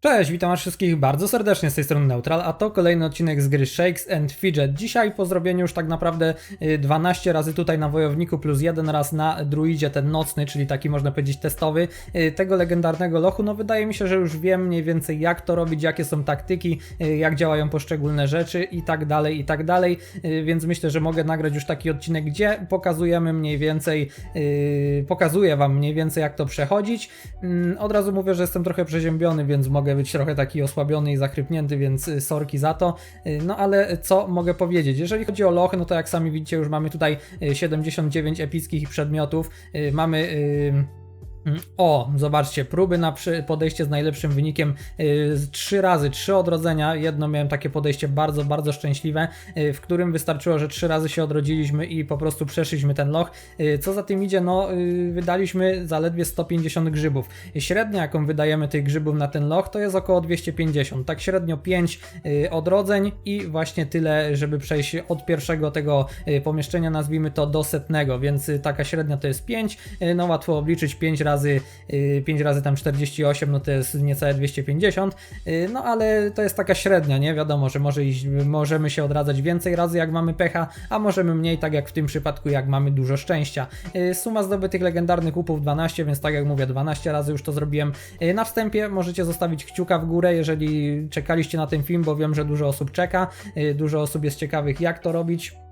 Cześć, witam wszystkich bardzo serdecznie z tej strony Neutral, a to kolejny odcinek z gry Shakes and Fidget. Dzisiaj po zrobieniu już tak naprawdę y, 12 razy tutaj na Wojowniku plus jeden raz na Druidzie, ten nocny, czyli taki można powiedzieć testowy, y, tego legendarnego lochu, no wydaje mi się, że już wiem mniej więcej jak to robić, jakie są taktyki, y, jak działają poszczególne rzeczy i tak dalej, i tak dalej, y, więc myślę, że mogę nagrać już taki odcinek, gdzie pokazujemy mniej więcej, y, pokazuję wam mniej więcej jak to przechodzić. Mm, Od razu mówię, że jestem trochę przeziębiony, więc mogę być trochę taki osłabiony i zachrypnięty, więc y, sorki za to. Y, No ale co mogę powiedzieć? Jeżeli chodzi o lochy, no to jak sami widzicie, już mamy tutaj y, 79 epickich przedmiotów. Y, Mamy. y, Mm, O, zobaczcie, próby na podejście z najlepszym wynikiem z trzy razy, trzy odrodzenia. Jedno miałem takie podejście bardzo, bardzo szczęśliwe, yy, w którym wystarczyło, że trzy razy się odrodziliśmy i po prostu przeszliśmy ten loch. Yy, Co za tym idzie, no wydaliśmy zaledwie 150 grzybów. Średnia, jaką wydajemy tych grzybów na ten loch, to jest około 250. Tak średnio 5 yy, odrodzeń i właśnie tyle, żeby przejść od pierwszego tego pomieszczenia, nazwijmy to do setnego, więc taka średnia to jest 5. Yy, No łatwo obliczyć 5 razy, yy, 5 razy tam 48, no to jest niecałe 250. Yy, No ale to jest taka średnia, nie? Wiadomo, że może iść, możemy się odradzać więcej razy, jak mamy pecha, a możemy mniej, tak jak w tym przypadku, jak mamy dużo szczęścia. Yy, Suma zdobytych legendarnych upów 12, więc tak jak mówię, 12 razy już to zrobiłem. Na wstępie możecie zostawić kciuka w górę, jeżeli czekaliście na ten film, bo wiem, że dużo osób czeka, dużo osób jest ciekawych, jak to robić.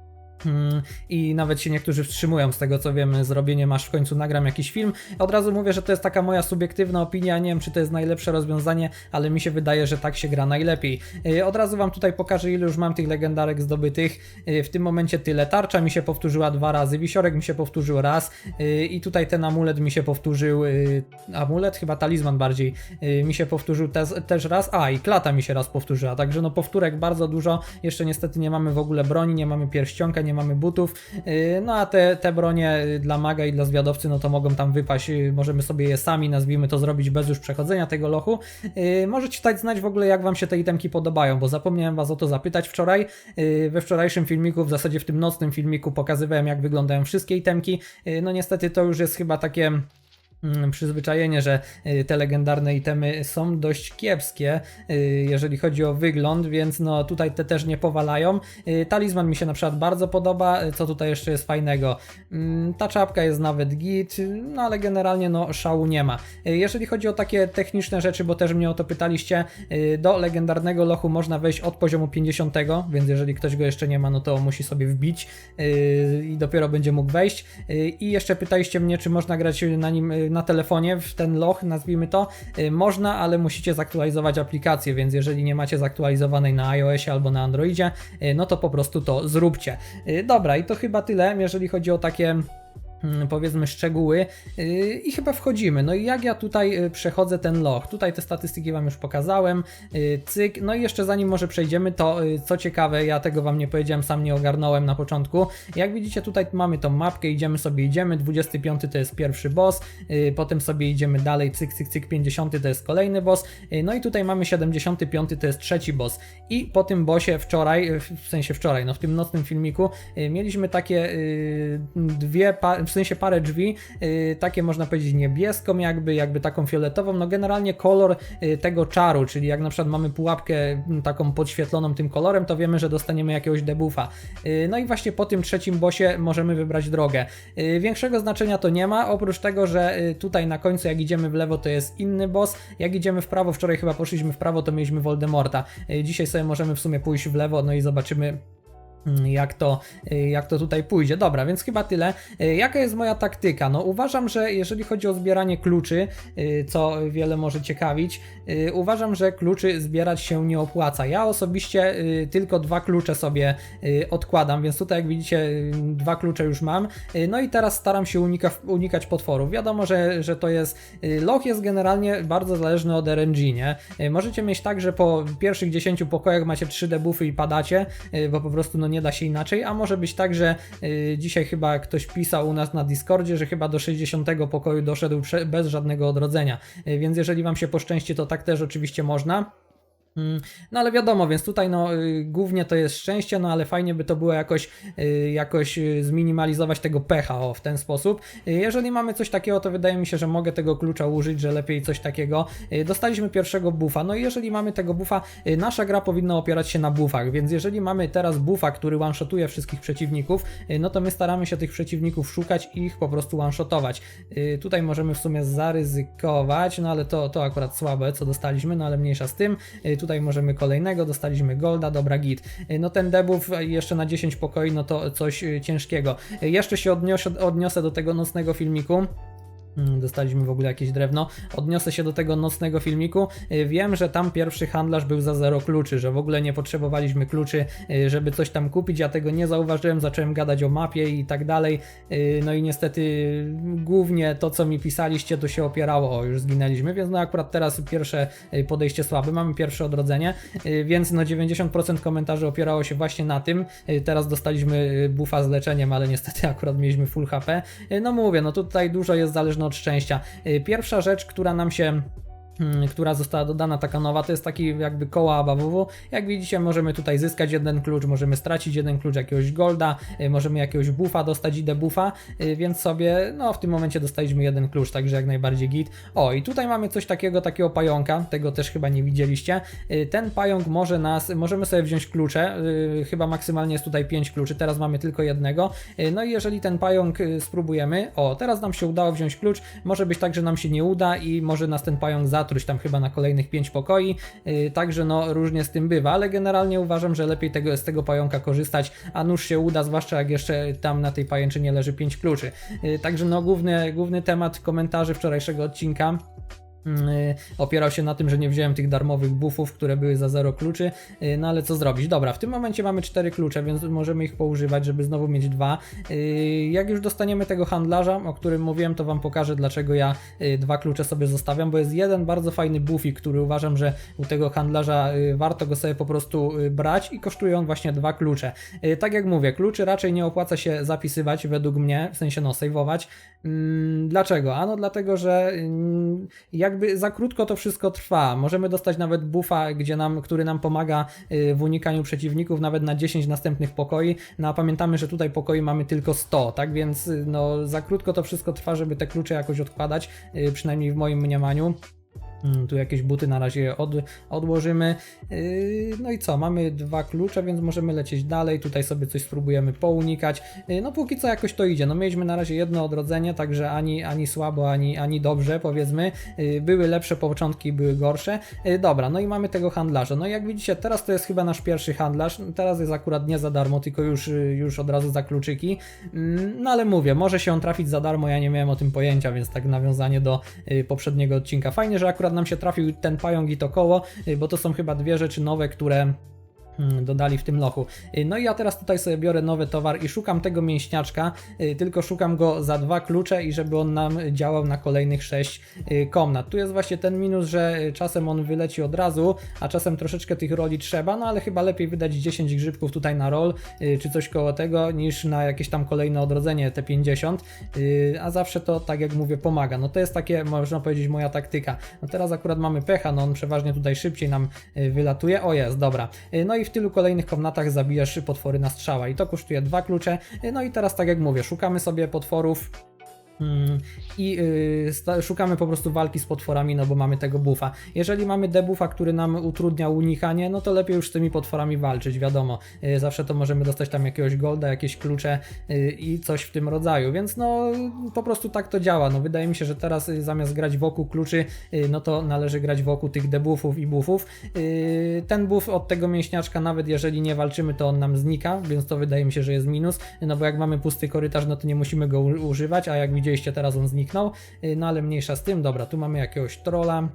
Mm, I nawet się niektórzy wstrzymują z tego, co wiem, zrobieniem, aż w końcu nagram jakiś film. Od razu mówię, że to jest taka moja subiektywna opinia. Nie wiem, czy to jest najlepsze rozwiązanie, ale mi się wydaje, że tak się gra najlepiej. Yy, Od razu Wam tutaj pokażę, ile już mam tych legendarek zdobytych. Yy, W tym momencie tyle. Tarcza mi się powtórzyła dwa razy, wisiorek mi się powtórzył raz, yy, i tutaj ten amulet mi się powtórzył. Amulet, chyba talizman bardziej, mi się powtórzył też raz. A, i klata mi się raz powtórzyła. Także no, powtórek bardzo dużo. Jeszcze niestety nie mamy w ogóle broni, nie mamy pierścionka, nie mamy butów. Yy, No a te, te bronie yy, dla maga i dla zwiadowcy, no to mogą tam wypaść. yy, Możemy sobie je sami, nazwijmy to, zrobić bez już przechodzenia tego lochu. Możecie dać znać w ogóle, jak Wam się te itemki podobają, bo zapomniałem Was o to zapytać wczoraj. We wczorajszym filmiku, w zasadzie w tym nocnym filmiku, pokazywałem, jak wyglądają wszystkie itemki. No niestety to już jest chyba takie przyzwyczajenie, że y, te legendarne itemy są dość kiepskie, y, jeżeli chodzi o wygląd, więc no tutaj te też nie powalają. Y, Talizman mi się na przykład bardzo podoba, co tutaj jeszcze jest fajnego? Mm, Ta czapka jest nawet git, no ale generalnie no szału nie ma. Jeżeli chodzi o takie techniczne rzeczy, bo też mnie o to pytaliście, do legendarnego lochu można wejść od poziomu 50, więc jeżeli ktoś go jeszcze nie ma, no to musi sobie wbić i dopiero będzie mógł wejść. I jeszcze pytaliście mnie, czy można grać na nim na telefonie, w ten loch, nazwijmy to. Y, Można, ale musicie zaktualizować aplikację, więc jeżeli nie macie zaktualizowanej na iOSie albo na Androidzie, y, no to po prostu to zróbcie. Y, Dobra, i to chyba tyle, jeżeli chodzi o takie powiedzmy szczegóły yy, i chyba wchodzimy. No i jak ja tutaj yy, przechodzę ten loch? Tutaj te statystyki Wam już pokazałem, yy, cyk, no i jeszcze zanim może przejdziemy, to yy, co ciekawe, ja tego Wam nie powiedziałem, sam nie ogarnąłem na początku. Jak widzicie tutaj mamy tą mapkę, idziemy sobie, idziemy, 25 to jest pierwszy boss, potem sobie idziemy dalej, cyk, cyk, cyk, 50 to jest kolejny boss, no i tutaj mamy 75 to jest trzeci boss. I po tym bossie wczoraj, w sensie wczoraj, no w tym nocnym filmiku, mieliśmy takie dwie, w sensie parę drzwi, yy, takie można powiedzieć niebieską jakby, jakby taką fioletową, no generalnie kolor yy, tego czaru, czyli jak na przykład mamy pułapkę mm, taką podświetloną tym kolorem, to wiemy, że dostaniemy jakiegoś debuffa. Yy, no i właśnie po tym trzecim bossie możemy wybrać drogę. Większego znaczenia to nie ma, oprócz tego, że tutaj na końcu jak idziemy w lewo to jest inny boss, jak idziemy w prawo, wczoraj chyba poszliśmy w prawo, to mieliśmy Voldemorta. Dzisiaj sobie możemy w sumie pójść w lewo, no i zobaczymy jak to, y, jak to tutaj pójdzie. Dobra, więc chyba tyle. Y, Jaka jest moja taktyka? No uważam, że jeżeli chodzi o zbieranie kluczy, y, co wiele może ciekawić, uważam, że kluczy zbierać się nie opłaca. Ja osobiście tylko dwa klucze sobie odkładam, więc tutaj jak widzicie dwa klucze już mam. No i teraz staram się unika, unikać potworów. Wiadomo, że, że to jest... Loch jest generalnie bardzo zależny od RNG, nie? Możecie mieć tak, że po pierwszych 10 pokojach macie 3 debuffy i padacie, bo po prostu no nie da się inaczej, a może być tak, że y, dzisiaj chyba ktoś pisał u nas na Discordzie, że chyba do 60 pokoju doszedł bez żadnego odrodzenia, y, więc jeżeli wam się poszczęści, to tak też oczywiście można. Mm, No ale wiadomo, więc tutaj no y, głównie to jest szczęście, no ale fajnie by to było jakoś, y, jakoś y, zminimalizować tego pecha o, w ten sposób. Jeżeli mamy coś takiego, to wydaje mi się, że mogę tego klucza użyć, że lepiej coś takiego. Dostaliśmy pierwszego buffa, no i jeżeli mamy tego buffa, y, nasza gra powinna opierać się na buffach, więc jeżeli mamy teraz buffa, który one-shotuje wszystkich przeciwników, no to my staramy się tych przeciwników szukać i ich po prostu one-shotować. Tutaj możemy w sumie zaryzykować, no ale to, to akurat słabe, co dostaliśmy, no ale mniejsza z tym. Tutaj możemy kolejnego, dostaliśmy golda, dobra git. Y, No ten debuff y, jeszcze na 10 pokoi, no to coś y, ciężkiego. Jeszcze się odniosę, odniosę do tego nocnego filmiku. Mm, Dostaliśmy w ogóle jakieś drewno. Odniosę się do tego nocnego filmiku. Y, Wiem, że tam pierwszy handlarz był za zero kluczy, że w ogóle nie potrzebowaliśmy kluczy, y, żeby coś tam kupić. Ja tego nie zauważyłem, zacząłem gadać o mapie i tak dalej. Y, No i niestety głównie to, co mi pisaliście, to się opierało. O, już zginęliśmy, więc no akurat teraz pierwsze podejście słabe, mamy pierwsze odrodzenie, więc no 90% komentarzy opierało się właśnie na tym. Teraz dostaliśmy buffa z leczeniem, ale niestety akurat mieliśmy full HP. No mówię, no tutaj dużo jest zależne od szczęścia. Y, Pierwsza rzecz, która nam się która została dodana taka nowa, to jest taki jakby koła ABWW. Jak widzicie, możemy tutaj zyskać jeden klucz, możemy stracić jeden klucz jakiegoś golda, y, możemy jakiegoś buffa dostać i debuffa, y, więc sobie, no w tym momencie dostaliśmy jeden klucz, także jak najbardziej git. O, i tutaj mamy coś takiego, takiego pająka, tego też chyba nie widzieliście. Y, Ten pająk może nas, możemy sobie wziąć klucze, chyba maksymalnie jest tutaj 5 kluczy, teraz mamy tylko jednego. No i jeżeli ten pająk spróbujemy, o, teraz nam się udało wziąć klucz, może być tak, że nam się nie uda i może nas ten pająk zatruć tam chyba na kolejnych 5 pokoi, y, także no różnie z tym bywa, ale generalnie uważam, że lepiej tego, z tego pająka korzystać, a nuż się uda, zwłaszcza jak jeszcze tam na tej pajęczynie leży 5 kluczy. Y, Także no główny, główny temat komentarzy wczorajszego odcinka opierał się na tym, że nie wziąłem tych darmowych buffów, które były za zero kluczy, y, no ale co zrobić? Dobra, w tym momencie mamy cztery klucze, więc możemy ich poużywać, żeby znowu mieć dwa. Y, Jak już dostaniemy tego handlarza, o którym mówiłem, to wam pokażę, dlaczego ja y, dwa klucze sobie zostawiam, bo jest jeden bardzo fajny buffik, który uważam, że u tego handlarza y, warto go sobie po prostu y, brać i kosztuje on właśnie dwa klucze. Y, Tak jak mówię, kluczy raczej nie opłaca się zapisywać według mnie, w sensie no, sejwować. Mm, Dlaczego? Ano dlatego, że mm, jakby za krótko to wszystko trwa. Możemy dostać nawet buffa, gdzie nam, który nam pomaga y, w unikaniu przeciwników nawet na 10 następnych pokoi. No a pamiętamy, że tutaj pokoi mamy tylko 100, tak więc y, no za krótko to wszystko trwa, żeby te klucze jakoś odkładać, y, przynajmniej w moim mniemaniu. Mm, Tu jakieś buty na razie od, odłożymy. Yy, No i co? Mamy dwa klucze, więc możemy lecieć dalej. Tutaj sobie coś spróbujemy pounikać. Yy, No póki co jakoś to idzie. No mieliśmy na razie jedno odrodzenie, także ani, ani słabo, ani, ani dobrze powiedzmy. Yy, Były lepsze początki, były gorsze. Dobra, no i mamy tego handlarza. No i jak widzicie, teraz to jest chyba nasz pierwszy handlarz. Teraz jest akurat nie za darmo, tylko już, już od razu za kluczyki. Mm, No ale mówię, może się on trafić za darmo, ja nie miałem o tym pojęcia, więc tak nawiązanie do poprzedniego odcinka. Fajnie, że akurat nam się trafił ten pająk i to koło, yy, bo to są chyba dwie rzeczy nowe, które dodali w tym lochu. Y, No i ja teraz tutaj sobie biorę nowy towar i szukam tego mięśniaczka, y, tylko szukam go za dwa klucze i żeby on nam działał na kolejnych sześć y, komnat. Tu jest właśnie ten minus, że czasem on wyleci od razu, a czasem troszeczkę tych roli trzeba, no ale chyba lepiej wydać 10 grzybków tutaj na rol, czy coś koło tego, niż na jakieś tam kolejne odrodzenie te 50, y, a zawsze to, tak jak mówię, pomaga. No to jest takie, można powiedzieć, moja taktyka. No teraz akurat mamy pecha, no on przeważnie tutaj szybciej nam wylatuje. O jest, dobra. No i w tylu kolejnych komnatach zabijasz potwory na strzała i to kosztuje dwa klucze. No i teraz, tak jak mówię, szukamy sobie potworów. Mm, I sta- szukamy po prostu walki z potworami, no bo mamy tego buffa. Jeżeli mamy debuffa, który nam utrudnia unikanie, no to lepiej już z tymi potworami walczyć, wiadomo. Yy, zawsze to możemy dostać tam jakiegoś golda, jakieś klucze yy, i coś w tym rodzaju, więc no po prostu tak to działa. No wydaje mi się, że teraz zamiast grać wokół kluczy, no to należy grać wokół tych debuffów i buffów. Ten buff od tego mięśniaczka, nawet jeżeli nie walczymy, to on nam znika, więc to wydaje mi się, że jest minus, no bo jak mamy pusty korytarz, no to nie musimy go używać, a jak widzieliście teraz on zniknął, Yy, no ale mniejsza z tym, dobra, tu mamy jakiegoś trolla, Mm,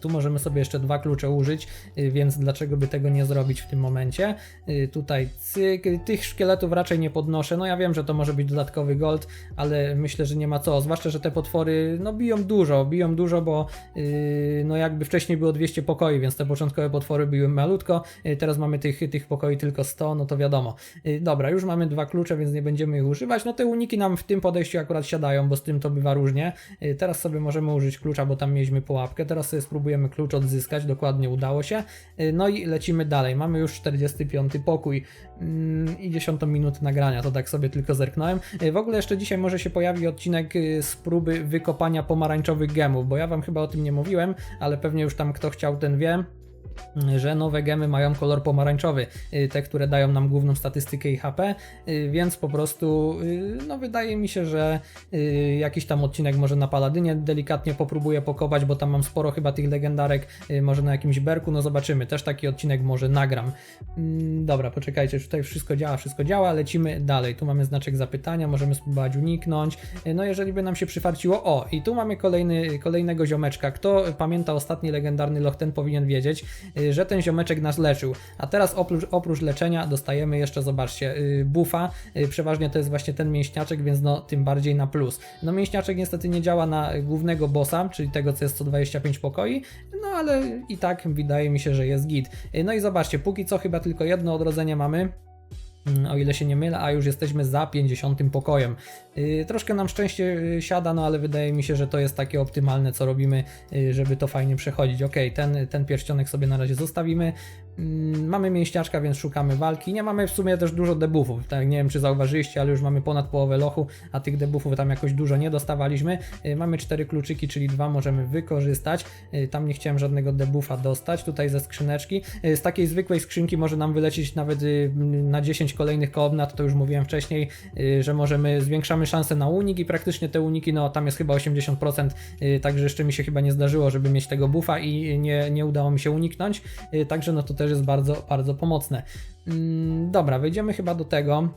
Tu możemy sobie jeszcze dwa klucze użyć, y, więc dlaczego by tego nie zrobić w tym momencie? Y, Tutaj cyk, y, tych szkieletów raczej nie podnoszę. No ja wiem, że to może być dodatkowy gold, ale myślę, że nie ma co. Zwłaszcza, że te potwory no biją dużo, biją dużo, bo yy, no jakby wcześniej było 200 pokoi, więc te początkowe potwory były malutko. Y, Teraz mamy tych, tych pokoi tylko 100, no to wiadomo. Y, Dobra, już mamy dwa klucze, więc nie będziemy ich używać. No te uniki nam w tym podejściu akurat siadają, bo z tym to bywa różnie. Y, Teraz sobie możemy użyć klucza, bo tam mieliśmy pułapkę. Teraz sobie spróbujemy klucz odzyskać, dokładnie udało się. Y, No i lecimy dalej, mamy już 45 pokój mm, i 10 minut nagrania, to tak sobie tylko zerknąłem. Y, W ogóle jeszcze dzisiaj może się pojawi odcinek y, z próby wykopania pomarańczowych gemów, bo ja wam chyba o tym nie mówiłem, ale pewnie już tam kto chciał ten wie że nowe gemy mają kolor pomarańczowy, y, te, które dają nam główną statystykę i HP, y, więc po prostu y, no wydaje mi się, że jakiś tam odcinek może na Paladynie delikatnie popróbuję pokopać, bo tam mam sporo chyba tych legendarek, może na jakimś berku, no zobaczymy, też taki odcinek może nagram. Mm, Dobra, poczekajcie, tutaj wszystko działa, wszystko działa, lecimy dalej, tu mamy znaczek zapytania, możemy spróbować uniknąć, no jeżeli by nam się przyfarciło, o i tu mamy kolejny, kolejnego ziomeczka, kto pamięta ostatni legendarny loch, ten powinien wiedzieć, że ten ziomeczek nas leczył. A teraz oprócz, oprócz leczenia dostajemy jeszcze, zobaczcie, y, buffa. Y, Przeważnie to jest właśnie ten mięśniaczek, więc no tym bardziej na plus. No mięśniaczek niestety nie działa na głównego bossa, czyli tego co jest 125 pokoi, no ale i tak wydaje mi się, że jest git. Y, No i zobaczcie, póki co chyba tylko jedno odrodzenie mamy. Mm, o ile się nie mylę, a już jesteśmy za 50 pokojem. Yy, troszkę nam szczęście yy, siada, no ale wydaje mi się, że to jest takie optymalne, co robimy, yy, żeby to fajnie przechodzić. Ok, ten, ten pierścionek sobie na razie zostawimy. Mm, mamy mięśniaczka, więc szukamy walki. Nie mamy w sumie też dużo debuffów. Tak, nie wiem, czy zauważyliście, ale już mamy ponad połowę lochu, a tych debuffów tam jakoś dużo nie dostawaliśmy. Yy, mamy cztery kluczyki, czyli dwa możemy wykorzystać. Yy, tam nie chciałem żadnego debuffa dostać. Tutaj ze skrzyneczki. Yy, z takiej zwykłej skrzynki może nam wylecieć nawet na 10 kolejnych komnat, to już mówiłem wcześniej, że możemy, zwiększamy szanse na unik i praktycznie te uniki, no tam jest chyba 80%, yy, także jeszcze mi się chyba nie zdarzyło, żeby mieć tego buffa i nie, nie udało mi się uniknąć, także no to też jest bardzo, bardzo pomocne. Mm, Dobra, wejdziemy chyba do tego.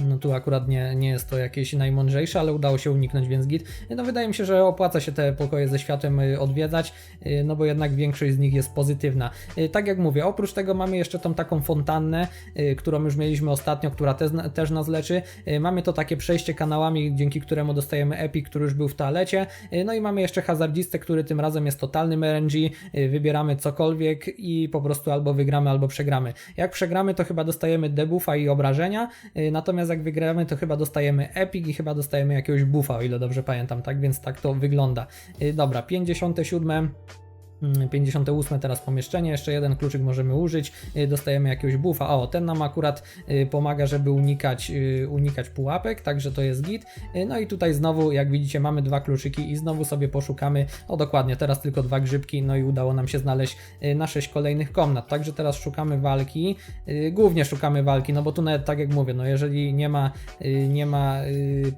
No tu akurat nie, nie jest to jakieś najmądrzejsze, ale udało się uniknąć, więc git. No wydaje mi się, że opłaca się te pokoje ze światłem y, odwiedzać, y, no bo jednak większość z nich jest pozytywna. Y, Tak jak mówię, oprócz tego mamy jeszcze tą taką fontannę, którą już mieliśmy ostatnio, która też, też nas leczy. Mamy to takie przejście kanałami, dzięki któremu dostajemy epic, który już był w toalecie. No i mamy jeszcze hazardzistę, który tym razem jest totalnym RNG. Wybieramy cokolwiek i po prostu albo wygramy, albo przegramy. Jak przegramy, to chyba dostajemy debuffa i obrażenia, y, natomiast jak wygramy, to chyba dostajemy epic i chyba dostajemy jakiegoś buffa, o ile dobrze pamiętam, tak? Więc tak to wygląda. Y, Dobra, 57. Mm, 58 teraz pomieszczenie, jeszcze jeden kluczyk możemy użyć, y, dostajemy jakiegoś buffa. O, ten nam akurat y, pomaga, żeby unikać, y, unikać pułapek, także to jest git. No i tutaj znowu, jak widzicie, mamy dwa kluczyki i znowu sobie poszukamy, o dokładnie, teraz tylko dwa grzybki, no i udało nam się znaleźć na 6 kolejnych komnat, także teraz szukamy walki, głównie szukamy walki, no bo tu nawet tak jak mówię, no jeżeli nie ma, nie ma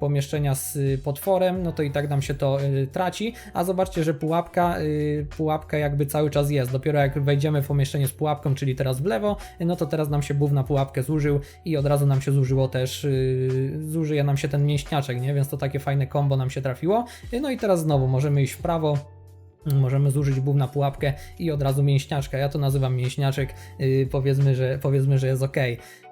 pomieszczenia z potworem, no to i tak nam się to traci, a zobaczcie, że pułapka, y, pułapka jakby cały czas jest. Dopiero jak wejdziemy w pomieszczenie z pułapką, czyli teraz w lewo, no to teraz nam się buf na pułapkę zużył i od razu nam się zużyło też, yy, zużyje nam się ten mięśniaczek, nie? Więc to takie fajne combo nam się trafiło. Yy, No i teraz znowu możemy iść w prawo. Możemy zużyć buf na pułapkę i od razu mięśniaczka. Ja to nazywam mięśniaczek. Yy, powiedzmy, że, powiedzmy, że jest ok.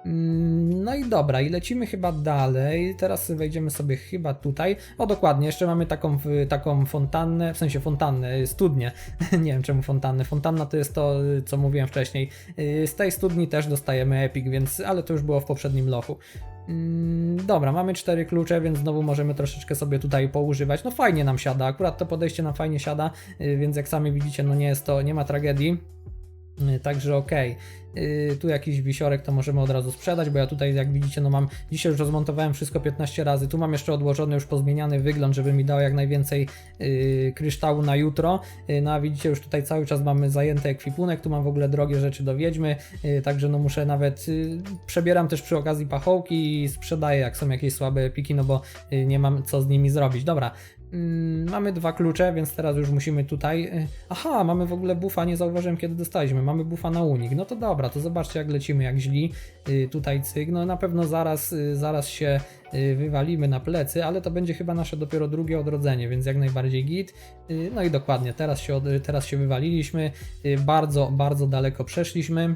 Mm, No i dobra, i lecimy chyba dalej. Teraz wejdziemy sobie chyba tutaj. O, dokładnie, jeszcze mamy taką, taką fontannę, w sensie fontannę, y, studnię. Nie wiem czemu fontannę. Fontanna to jest to, y, co mówiłem wcześniej. Y, Z tej studni też dostajemy epic, więc, ale to już było w poprzednim lochu. Mm, Dobra, mamy cztery klucze, więc znowu możemy troszeczkę sobie tutaj poużywać. No fajnie nam siada, akurat to podejście nam fajnie siada, y, więc jak sami widzicie, no nie jest to, nie ma tragedii. Y, Także okej. Y, Tu jakiś wisiorek to możemy od razu sprzedać, bo ja tutaj jak widzicie, no mam dzisiaj już rozmontowałem wszystko 15 razy. Tu mam jeszcze odłożony już pozmieniany wygląd, żeby mi dał jak najwięcej y, kryształu na jutro. Y, No a widzicie, już tutaj cały czas mamy zajęty ekwipunek, tu mam w ogóle drogie rzeczy do wiedźmy, y, także no muszę nawet y, przebieram też przy okazji pachołki i sprzedaję jak są jakieś słabe epiki, no bo y, nie mam co z nimi zrobić. Dobra, Mamy dwa klucze, więc teraz już musimy tutaj. y, Aha, mamy w ogóle bufa, nie zauważyłem kiedy dostaliśmy. Mamy bufa na unik. No to dobra, to zobaczcie jak lecimy, jak źli. Y, Tutaj cyk. No na pewno zaraz, y, zaraz się wywalimy na plecy, ale to będzie chyba nasze dopiero drugie odrodzenie, więc jak najbardziej git. No i dokładnie, teraz się, teraz się wywaliliśmy. Bardzo, bardzo daleko przeszliśmy.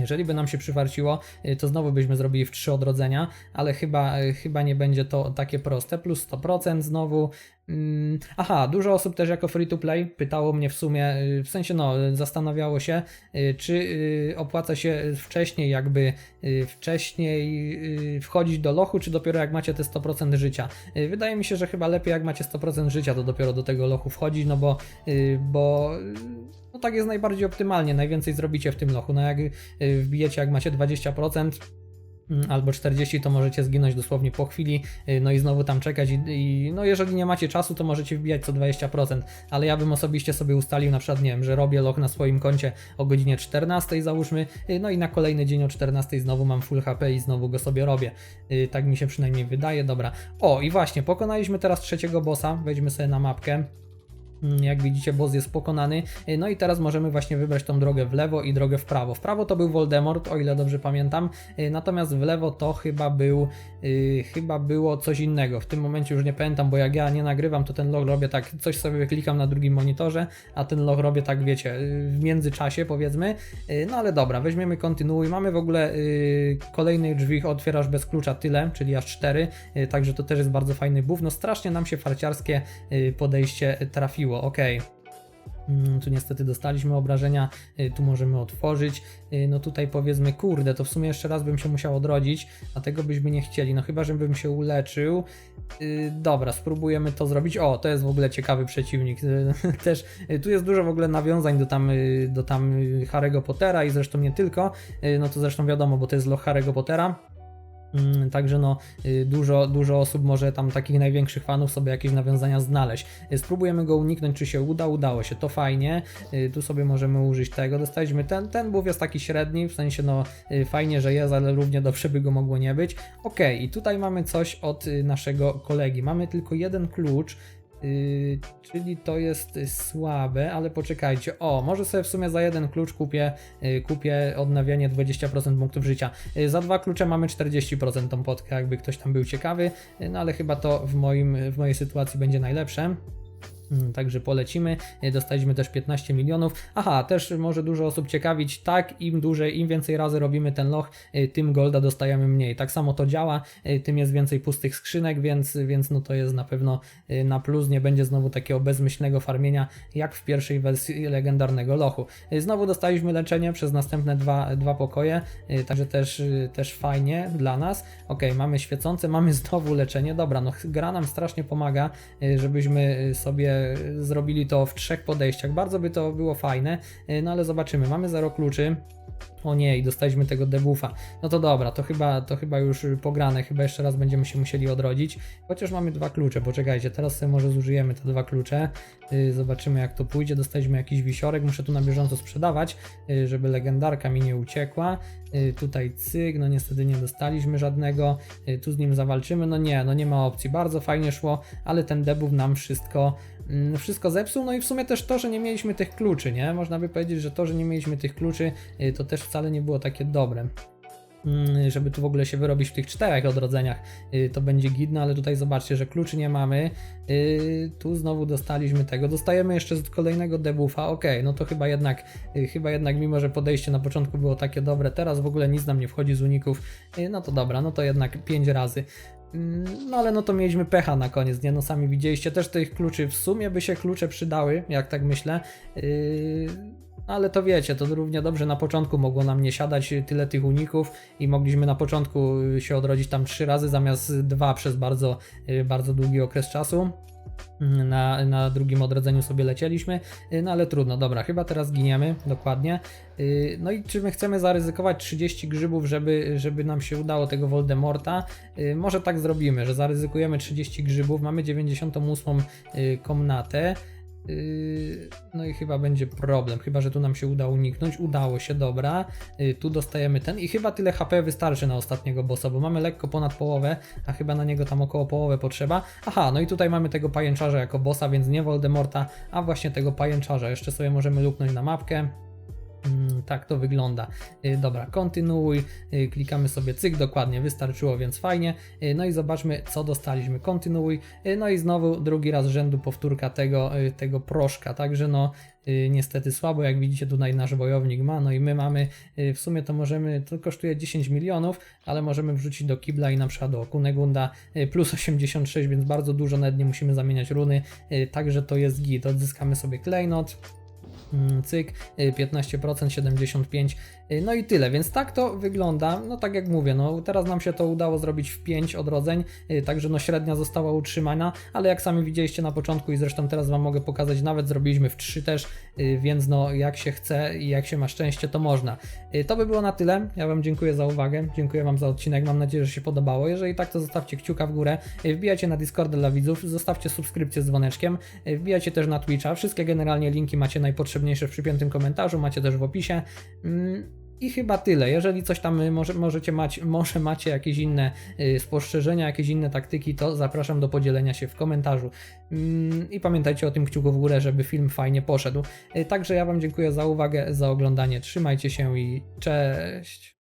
Jeżeli by nam się przywarciło, y, to znowu byśmy zrobili w trzy odrodzenia, ale chyba, y, chyba nie będzie to takie proste. Plus 100% znowu. Mm, Aha, dużo osób też jako free to play pytało mnie w sumie, y, w sensie no, zastanawiało się, czy opłaca się wcześniej jakby wcześniej wchodzić do lochu, czy dopiero jak macie te 100% życia. Wydaje mi się, że chyba lepiej jak macie 100% życia, to dopiero do tego lochu wchodzić, no bo, y, tak jest najbardziej optymalnie, najwięcej zrobicie w tym lochu. No jak y, wbijecie jak macie 20%, mm, albo 40 to możecie zginąć dosłownie po chwili, y, no i znowu tam czekać i, i no jeżeli nie macie czasu, to możecie wbijać co 20%, ale ja bym osobiście sobie ustalił na przykład, nie wiem, że robię log na swoim koncie o godzinie 14 załóżmy, y, no i na kolejny dzień o 14 znowu mam full HP i znowu go sobie robię. Tak mi się przynajmniej wydaje, dobra. O i właśnie, pokonaliśmy teraz trzeciego bossa, wejdźmy sobie na mapkę. Jak widzicie, boss jest pokonany. Y, No i teraz możemy właśnie wybrać tą drogę w lewo i drogę w prawo. W prawo to był Voldemort, o ile dobrze pamiętam. y, Natomiast w lewo to chyba był y, chyba było coś innego. W tym momencie już nie pamiętam, bo jak ja nie nagrywam, to ten log robię tak, coś sobie klikam na drugim monitorze, a ten log robię tak, wiecie, w międzyczasie powiedzmy. Y, No ale dobra, weźmiemy kontynuuj. Mamy w ogóle y, kolejnych drzwi otwierasz bez klucza tyle, czyli aż 4, także to też jest bardzo fajny buff. No strasznie nam się farciarskie y, podejście trafiło, okej. Mm, Tu niestety dostaliśmy obrażenia, y, tu możemy otworzyć. Y, No tutaj powiedzmy, kurde, to w sumie jeszcze raz bym się musiał odrodzić, a tego byśmy nie chcieli. No chyba, żebym się uleczył. Y, Dobra, spróbujemy to zrobić. O, to jest w ogóle ciekawy przeciwnik. Też tu jest dużo w ogóle nawiązań do tam, do tam Harry'ego Pottera i zresztą nie tylko. No to zresztą wiadomo, bo to jest loch Harry'ego Pottera. Mm, Także no, y, dużo, dużo osób może tam takich największych fanów sobie jakieś nawiązania znaleźć. Y, Spróbujemy go uniknąć, czy się uda. Udało się, to fajnie. Y, Tu sobie możemy użyć tego. Dostaliśmy ten, ten buff jest taki średni, w sensie no fajnie, że jest, ale równie dobrze by go mogło nie być. Ok, i tutaj mamy coś od naszego kolegi. Mamy tylko jeden klucz. Yy, czyli to jest słabe, ale poczekajcie. O, może sobie w sumie za jeden klucz kupię, yy, kupię odnawianie 20% punktów życia. Yy, za dwa klucze mamy 40% tą potkę, jakby ktoś tam był ciekawy, yy, no ale chyba to w, moim, w mojej sytuacji będzie najlepsze. Mm, Także polecimy. Y, Dostaliśmy też 15 milionów. Aha, też może dużo osób ciekawić, tak, im dłużej, im więcej razy robimy ten loch, y, tym golda dostajemy mniej. Tak samo to działa, y, tym jest więcej pustych skrzynek, więc, więc no to jest na pewno na plus. Nie będzie znowu takiego bezmyślnego farmienia, jak w pierwszej wersji legendarnego lochu. Znowu dostaliśmy leczenie przez następne dwa, dwa pokoje, także też, też fajnie dla nas. Ok, mamy świecące, mamy znowu leczenie. Dobra, no gra nam strasznie pomaga, żebyśmy sobie zrobili to w trzech podejściach. Bardzo by to było fajne, y, no ale zobaczymy. Mamy zero kluczy. O nie, i dostaliśmy tego debuffa. No to dobra, to chyba, to chyba już pograne, chyba jeszcze raz będziemy się musieli odrodzić. Chociaż mamy dwa klucze, poczekajcie, teraz sobie może zużyjemy te dwa klucze. Yy, zobaczymy jak to pójdzie. Dostaliśmy jakiś wisiorek, muszę tu na bieżąco sprzedawać, yy, żeby legendarka mi nie uciekła. Tutaj cyk, no niestety nie dostaliśmy żadnego. Tu z nim zawalczymy, no nie, no nie ma opcji. Bardzo fajnie szło, ale ten debuff nam wszystko wszystko zepsuł, no i w sumie też to, że nie mieliśmy tych kluczy, nie? Można by powiedzieć, że to, że nie mieliśmy tych kluczy, y, to też wcale nie było takie dobre. Mm, Żeby tu w ogóle się wyrobić w tych czterech odrodzeniach, y, to będzie gidne, ale tutaj zobaczcie, że kluczy nie mamy. Y, Tu znowu dostaliśmy tego. Dostajemy jeszcze z kolejnego debuffa. Ok, no to chyba jednak, chyba jednak, mimo że podejście na początku było takie dobre, teraz w ogóle nic nam nie wchodzi z uników. No to dobra, no to jednak 5 razy. Mm, No ale no to mieliśmy pecha na koniec, nie? No sami widzieliście, też tych kluczy w sumie by się klucze przydały, jak tak myślę. Yy, ale to wiecie, to równie dobrze na początku mogło nam nie siadać tyle tych uników i mogliśmy na początku się odrodzić tam trzy razy zamiast dwa przez bardzo, yy, bardzo długi okres czasu. Na, na drugim odrodzeniu sobie lecieliśmy, yy, no ale trudno, dobra, chyba teraz giniemy, dokładnie. Yy, No i czy my chcemy zaryzykować 30 grzybów, żeby, żeby nam się udało tego Voldemorta? Yy, Może tak zrobimy, że zaryzykujemy 30 grzybów, mamy 98 yy, komnatę. Yy, No i chyba będzie problem, chyba że tu nam się uda uniknąć. Udało się, dobra. Yy, Tu dostajemy ten i chyba tyle HP wystarczy na ostatniego bossa, bo mamy lekko ponad połowę, a chyba na niego tam około połowę potrzeba. Aha, no i tutaj mamy tego pajęczarza jako bossa, więc nie Voldemorta, a właśnie tego pajęczarza. Jeszcze sobie możemy luknąć na mapkę. Mm, Tak to wygląda. Y, Dobra, kontynuuj, y, klikamy sobie cyk, dokładnie, wystarczyło, więc fajnie. Y, No i zobaczmy, co dostaliśmy. Kontynuuj, no i znowu drugi raz rzędu powtórka tego, tego proszka, także no niestety słabo, jak widzicie tutaj nasz wojownik ma, no i my mamy, w sumie to możemy, to kosztuje 10 milionów, ale możemy wrzucić do kibla i na przykład do Kunegunda plus 86, więc bardzo dużo, nawet nie musimy zamieniać runy, także to jest git. Odzyskamy sobie klejnot, cyk, y, 15%, 75%, y, no i tyle, więc tak to wygląda, no tak jak mówię, no teraz nam się to udało zrobić w 5 odrodzeń, y, także no średnia została utrzymana, ale jak sami widzieliście na początku i zresztą teraz Wam mogę pokazać, nawet zrobiliśmy w 3 też, y, więc no jak się chce i jak się ma szczęście, to można. Y, To by było na tyle, ja Wam dziękuję za uwagę, dziękuję Wam za odcinek, mam nadzieję, że się podobało, jeżeli tak, to zostawcie kciuka w górę, y, wbijajcie na Discorda dla widzów, zostawcie subskrypcję z dzwoneczkiem, y, wbijajcie też na Twitcha, wszystkie generalnie linki macie najpotrzebniejsze w przypiętym komentarzu, macie też w opisie. I chyba tyle. Jeżeli coś tam y, może, możecie mać, może macie jakieś inne y, spostrzeżenia, jakieś inne taktyki, to zapraszam do podzielenia się w komentarzu. Mm, I pamiętajcie o tym kciuku w górę, żeby film fajnie poszedł. Y, Także ja Wam dziękuję za uwagę, za oglądanie. Trzymajcie się i cześć.